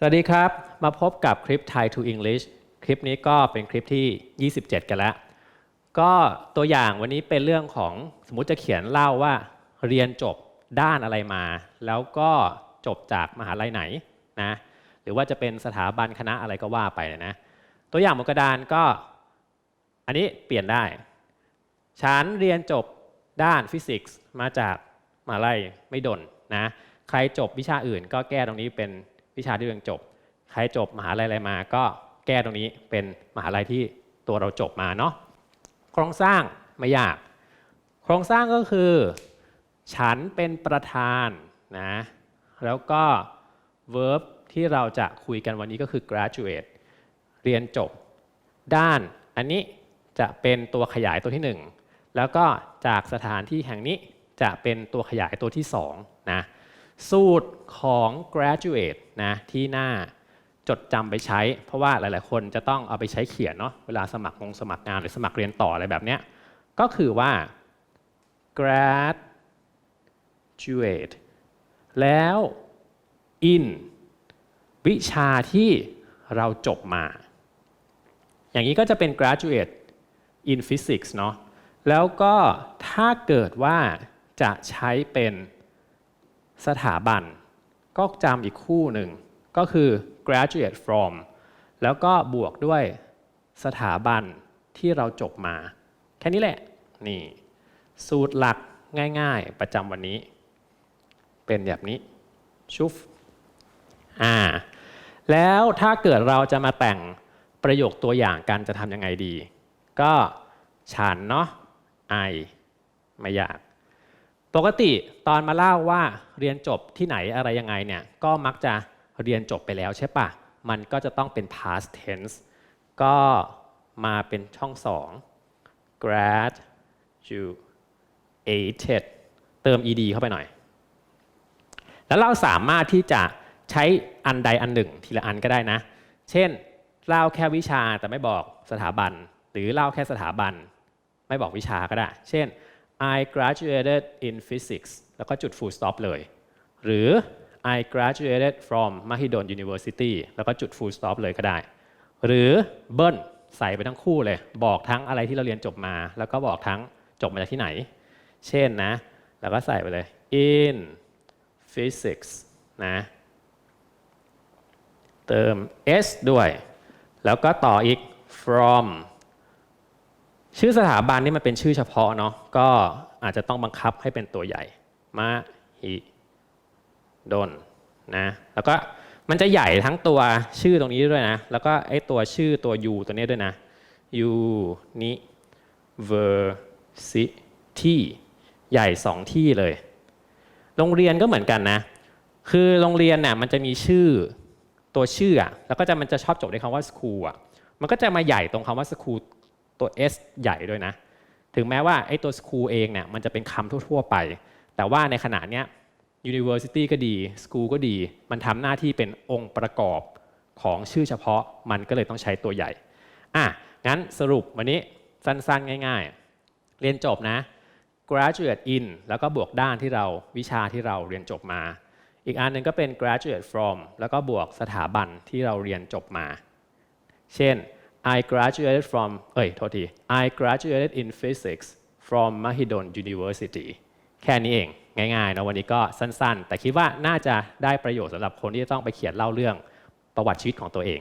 สวัสดีครับ มาพบกับคลิป Thai to English คลิปนี้ก็เป็นคลิปที่ 27 กันแล้ว ก็ตัวอย่างวันนี้เป็นเรื่องของสมมติจะเขียนเล่าว่า เรียนจบด้านอะไรมา แล้วก็จบจากมหาลัยไหนนะหรือว่าจะเป็นสถาบันคณะอะไรก็ว่าไปนะตัวอย่างบนกระดานก็ อันนี้เปลี่ยนได้ ฉันเรียนจบด้านฟิสิกส์มาจากมหาลัยไม่ดนนะใครจบวิชาอื่นก็แก้ตรงนี้เป็น วิชาที่ตัวเองจบ ใครจบมหาลัยอะไรมา ก็แก้ตรงนี้เป็นมหาลัยที่ตัวเราจบมาเนาะโครงสร้างไม่ยาก โครงสร้างก็คือ ฉันเป็นประธานนะแล้วก็ verb ที่เราจะคุยกันวันนี้ก็คือ graduate เรียนจบ ด้านอันนี้จะเป็นตัวขยายตัวที่ 1 แล้วก็จากสถานที่แห่งนี้จะเป็นตัวขยายตัวที่2นะ สูตรของ graduate นะที่หน้าจดจำไปใช้ เพราะว่าหลาย ๆ คนจะต้องเอาไปใช้เขียนเนาะเวลาสมัครงงสมัครงานหรือสมัครเรียนต่ออะไรแบบเนี้ยก็คือว่า graduate แล้ว in วิชาที่เราจบมา อย่างนี้ก็จะเป็น graduate in physics เนาะแล้วก็ถ้าเกิดว่าจะใช้เป็น สถาบัน ก็จำอีกคู่หนึ่ง ก็คือ graduate from แล้วก็บวกด้วยสถาบันที่เราจบมา แค่นี้แหละ นี่ สูตรหลักง่ายๆ ประจำวันนี้ เป็นแบบนี้ ชุฟอ่า แล้วถ้าเกิดเราจะมาแต่งประโยคตัวอย่างกันจะทำยังไงดี ก็ฉันเนาะ I ไม่ยาก ปกติตอนมาเล่าว่าเรียนจบที่ไหนอะไรยังไงเนี่ยก็มักจะเรียนจบไปแล้วใช่ปะมันก็จะต้องเป็น past tense ก็มาเป็นช่องสอง graduated เติม ed เข้าไปหน่อย แล้วเราสามารถที่จะใช้อันใดอันหนึ่งทีละอันก็ได้นะ เช่นเล่าแค่วิชาแต่ไม่บอกสถาบัน หรือเล่าแค่สถาบัน ไม่บอกวิชาก็ได้ เช่น I graduated in physics แล้วก็จุด full stop เลย หรือ I graduated from Mahidol University แล้วก็จุด full stop เลยก็ได้ หรือเบิ้ลใส่ไปทั้งคู่เลย บอกทั้งอะไรที่เราเรียนจบมา แล้วก็บอกทั้งจบมาจากที่ไหน เช่นนะ แล้วก็ใส่ไปเลย in physics นะเติม s ด้วย แล้วก็ต่ออีก from ชื่อสถาบันนี่มันเป็นชื่อเฉพาะเนาะก็อาจจะต้องบังคับให้เป็นตัวใหญ่มาฮิดนนะแล้วก็มันจะใหญ่ทั้งตัวชื่อตรงนี้ด้วยนะ แล้วก็ไอ้ตัวชื่อตัว u ตัวนี้ด้วยนะ university ใหญ่สองที่เลย โรงเรียนก็เหมือนกันนะ คือโรงเรียนน่ะมันจะมีชื่อตัวชื่ออะแล้วก็จะมันจะชอบจบด้วยคำว่า school อะมันก็จะมาใหญ่ตรงคำว่า school ตัว s ใหญ่ด้วยนะ ถึงแม้ว่าไอ้ตัว school เองเนี่ยมันจะเป็นคำทั่ว ๆ ไป แต่ว่าในขณะเนี้ย university ก็ดี school ก็ดี มันทำหน้าที่เป็นองค์ประกอบของชื่อเฉพาะมันก็เลยต้องใช้ตัวใหญ่อะงั้นสรุปวันนี้สั้นๆ ง่าย ๆ เรียนจบนะ graduate in แล้วก็บวกด้านที่เราวิชาที่เราเรียนจบมา อีกอันหนึ่งก็เป็น graduate from แล้วก็บวกสถาบันที่เราเรียนจบมา เช่น I graduated from เอ้ยโทษที I graduated in physics from Mahidol University แค่นี้เอง ง่ายๆนะวันนี้ก็สั้นๆ แต่คิดว่าน่าจะได้ประโยชน์สำหรับคนที่จะต้องไปเขียนเล่าเรื่องประวัติชีวิตของตัวเอง